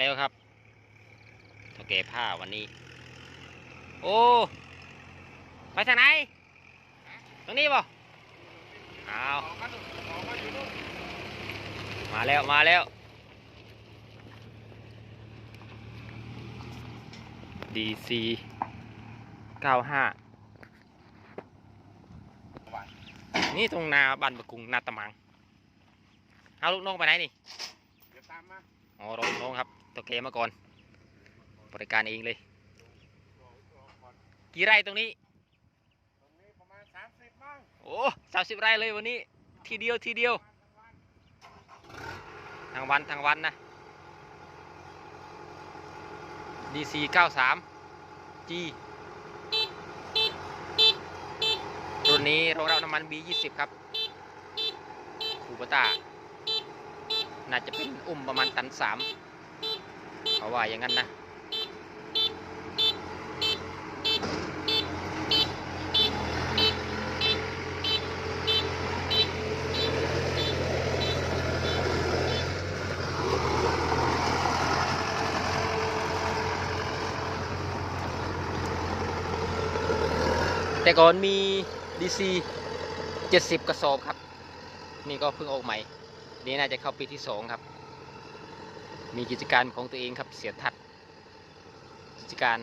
แล้วครับเท่าแก่ผ้าวันนี้ โอ้ไปทางไหน ตรงนี้บ่อ้าวมาแล้วมาแล้ว DC 95นี่ตรงนาบ้านบะกุงนาตะมัง เอาลูกน้องไปไหนนี่ เดี๋ยวตามมา อ๋อรอลูกน้องครับ ตัวเกมาก่อน บริการเองเลยรอรอก่อนกี่ไร่ตรงนี้ ตรงนี้ประมาณสามสิบบ้างโอ้สามสิบไร่เลยวันนี้ ทีเดียวทีเดียว ทางวันทางวันนะ DC 93 G รุ่นนี้รองรับน้ำมัน B20 ครับ คูปต้า น่าจะเป็นอุ้มประมาณตันสาม เขาว่าอย่างนั้นนะแต่ก่อนมี DC 70 กระสอบครับ นี่ก็เพิ่งออกใหม่ นี่น่าจะเข้าปีที่ 2 ครับ มีกิจการของตัวเองครับเสียทัดกิจการ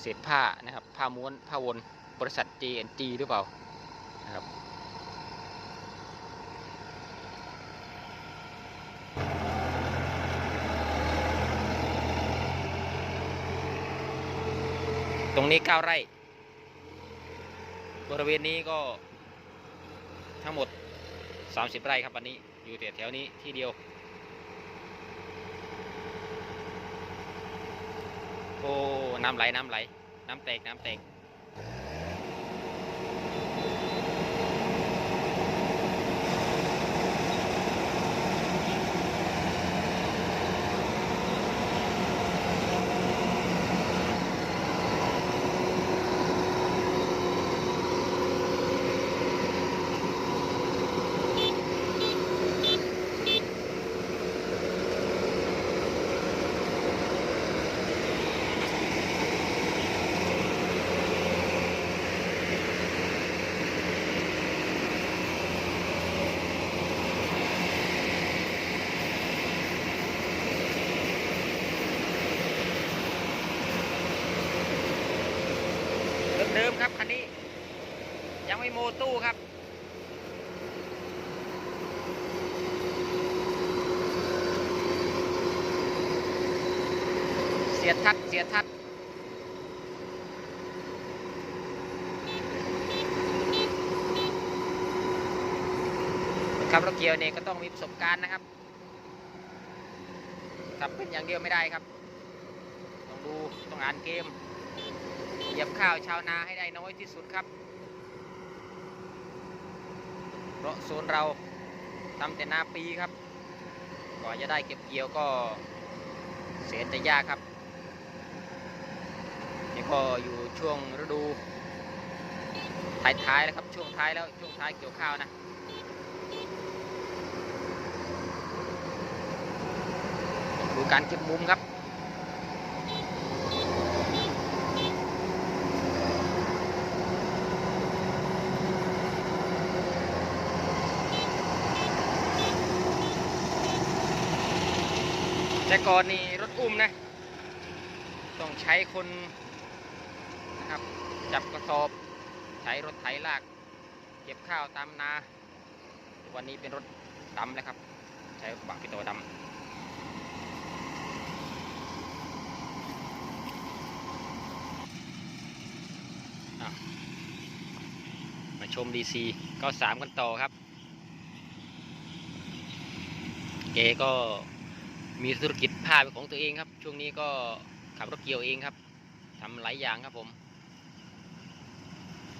เศษผ้านะครับ ผ้าม้วนผ้าวนบริษัท JNG หรือเปล่านะครับตรงนี้ 9 ไร่ บริเวณนี้ก็ทั้งหมด 30 ไร่ครับวันนี้อยู่แต่แถวนี้ที่เดียว โอ้ น้ำไหล น้ำไหล น้ำแตก น้ำแตก เดิมๆครับคันนี้ ยังไม่โม ตู้ครับเสียทัดเสียทัดขับรถเกียวเนี่ยก็ต้องมีประสบการณ์นะครับขับเป็นอย่างเดียวไม่ได้ครับ ต้องดูต้องอ่านเกมเหยียบข้าวชาวนาให้ได้น้อยที่สุดครับ เพราะโซนเราทำแต่นาปีครับกว่าจะได้เก็บเกี่ยวก็เสียจะยากครับนี่ก็อยู่ช่วงฤดูท้ายๆแล้วครับช่วงท้ายแล้วช่วงท้ายเกี่ยวข้าวนะดูการเก็บมุมครับ แต่ก่อนนี่รถอุ้มนะ ต้องใช้คนนะครับจับกระสอบ ใช้รถไถลาก เก็บข้าวตามนา วันนี้เป็นรถดำแล้วครับ ใช้รถบักพิโตดำมาชม DC ก็สามกันต่อครับ เกก็ มีธุรกิจผ้าเป็นของตัวเองครับ ช่วงนี้ก็ขับรถเกี่ยวเองครับทำหลายอย่างครับผม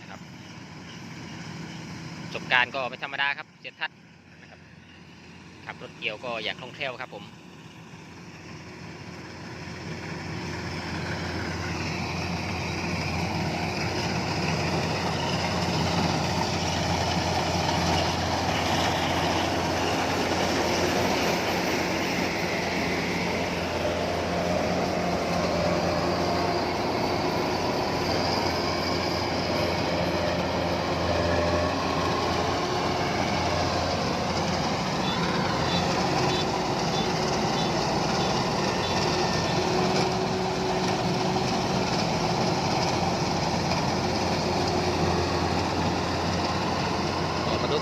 นะครับประสบการณ์ก็ไม่ธรรมดาครับเจ็ดทัดนะครับขับรถเกี่ยวก็อยากคล่องแคล่วครับผม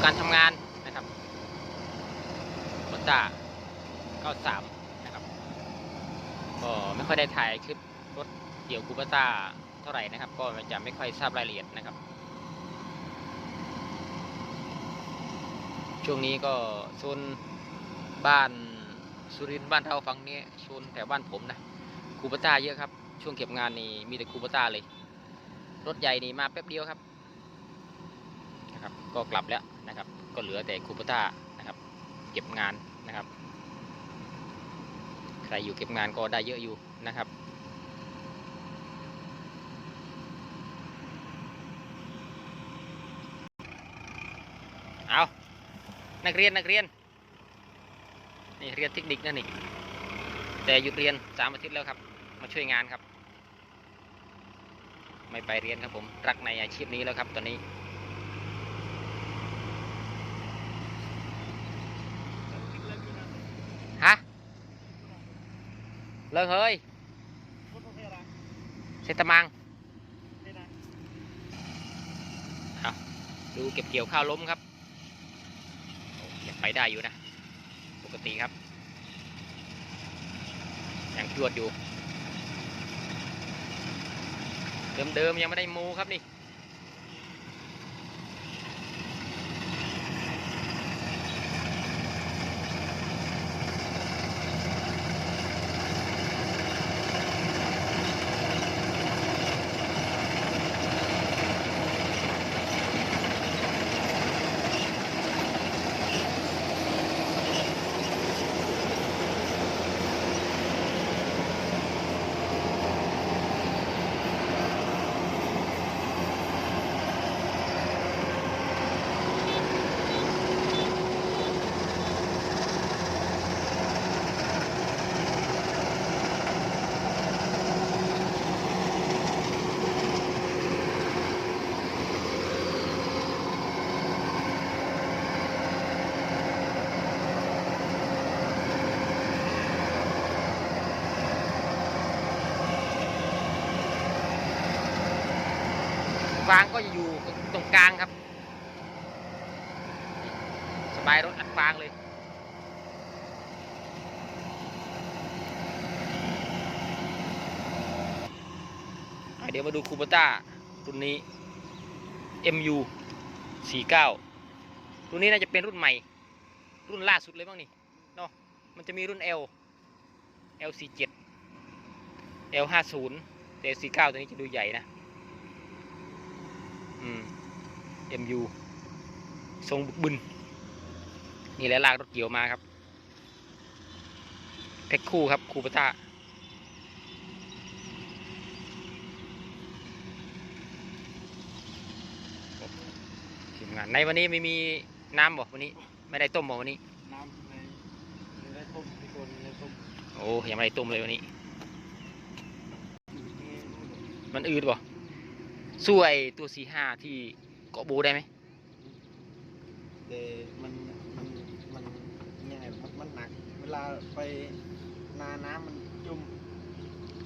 การทำงานนะครับโคต้า93 นะครับ ก็ไม่ค่อยได้ถ่ายคลิปรถเกี่ยวคูปต้าเท่าไหร่นะครับ ก็จะไม่ค่อยทราบรายละเอียดนะครับ ช่วงนี้ก็โซนบ้านสุรินทร์บ้านเราฝั่งนี้โซนแถวบ้านผมนะคูปต้าเยอะครับ ช่วงเก็บงานนี่มีแต่คูปต้าเลย รถใหญ่นี่มาแป๊บเดียวครับนะครับ ก็กลับแล้ว นะครับ ก็เหลือแต่คูปต้านะครับ เก็บงานนะครับ ใครอยู่เก็บงานก็ได้เยอะอยู่นะครับเอานักเรียนนักเรียนนี่เรียนเทคนิคนั่นนี่แต่หยุดเรียนสามอาทิตย์แล้วครับ มาช่วยงานครับ ไม่ไปเรียนครับผมรักในอาชีพนี้แล้วครับตอนนี้ ฮะ เลิกเฮ้ยเซตมังเอาดูเก็บเกี่ยวข้าวล้มครับโอ้ยังไปได้อยู่นะ ปกติครับยังจวดอยู่ เดิมๆยังไม่ได้มูครับนี่ ฟางก็จะอยู่ตรงกลางครับ สบายรถอัดฟางเลยเดี๋ยวมาดูคูปต้ารุ่นนี้ MU 49 รุ่นนี้น่าจะเป็นรุ่นใหม่ รุ่นล่าสุดเลยบ้างนี่เนาะมันจะมีรุ่น L L47 L50 แต่ L49 ตัวนี้จะดูใหญ่นะ อืม MU ทรงบึกบึนนี่แหละลากรถเกี่ยวมาครับแพ็คคู่ครับคูปต้าทีมงานในวันนี้ไม่มีน้ำบ่วันนี้ ไม่ได้ต้มบ่วันนี้ น้ำในในได้ต้มที่คนในต้มโอ้ยังไม่ได้ต้มเลยวันนี้ มันอืดบ่ สู้ไอตัวสี่ห้าที่เกาะบูได้ไหมแต่มันมันมันยังไงครับมันหนัก เวลาไปนาน้ำมันจุ่ม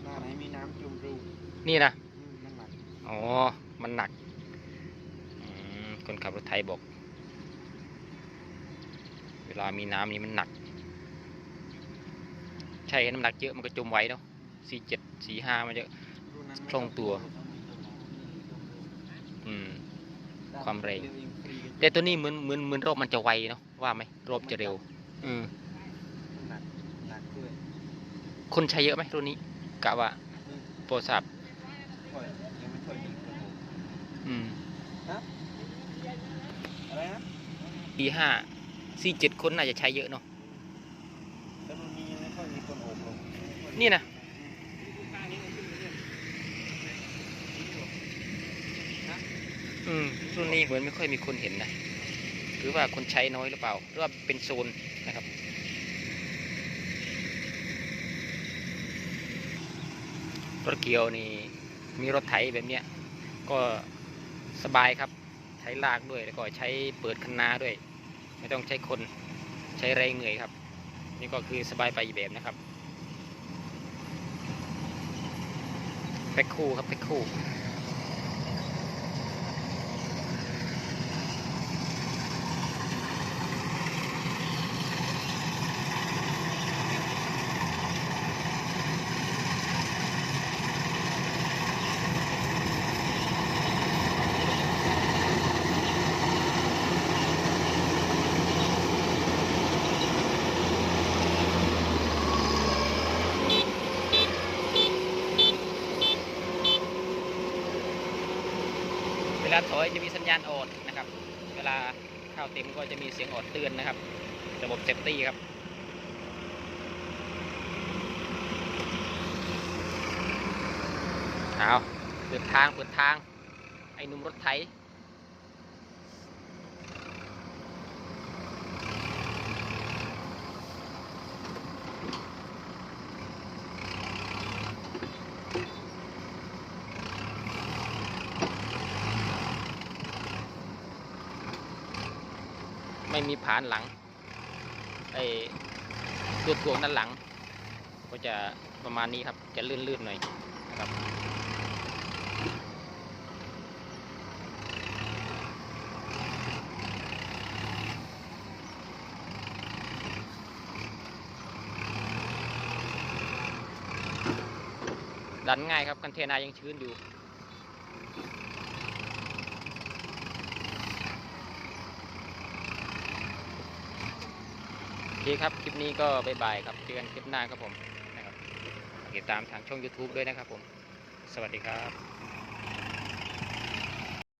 นาไหนมีน้ำจุ่มรูนี่นะอืมมันหนักอ๋อ มันหนักอืมคนขับรถไทยบอก เวลามีน้ำนี่มันหนัก ใช่น้ำหนักเยอะมันก็จมไว้เนาะสี่เจ็ดสี่ห้ามันจะรูนั้นไม่คล่องตัวต้องมีตัวหมอ อืมด้นความเร็วเองฟรีแต่ตัวนี้เหมือนเหมือนเหมือนรอบมันจะไวเนาะว่าไหมรอบจะเร็วอืมมันหนักหนักด้วยคนใช้เยอะไหมรุ่นนี้กะว่านี่โปรศัพท์ค่อยยังไม่ค่อยมีคนโอบอืมอะไรนะปีห้าสี่เจ็ดคนน่าจะใช้เยอะเนาะ แต่รุ่นนี้ยังไม่ค่อยมีคนโอบลงไม่ค่อยนี่นะ อืมรุ่นนี้เหมือนไม่ค่อยมีคนเห็นนะหรือว่าคนใช้น้อยหรือเปล่า หรือว่าเป็นโซนนะครับ รถเกียวนี่มีรถไถแบบเนี้ย ก็สบายครับใช้ลากด้วยแล้วก็ใช้เปิดคันนาด้วย ไม่ต้องใช้คนใช้แรงเหนื่อยครับ นี่ก็คือสบายไปอีกแบบนะครับแพ็คคู่ครับแพ็คคู่ ถอย จะมีสัญญาณออดนะครับ เวลาเข้าเต็มก็จะมีเสียงออดเตือนนะครับ ระบบเซฟตี้ครับเอาเปิดทางเปิดทาง ไอ้นุ่มรถไถ ไม่มีผานหลังไอ้ตัวถ่วงด้านหลัง ก็จะประมาณนี้ครับจะลื่นๆหน่อยนะครับดันง่ายครับคันเทนายังชื้นอยู่ อเคครับ คลิปนี้ก็บายบายครับเจอกันคลิปหน้าครับผมนะครับติดตามทางช่อง YouTube ด้วยนะครับผม สวัสดีครับ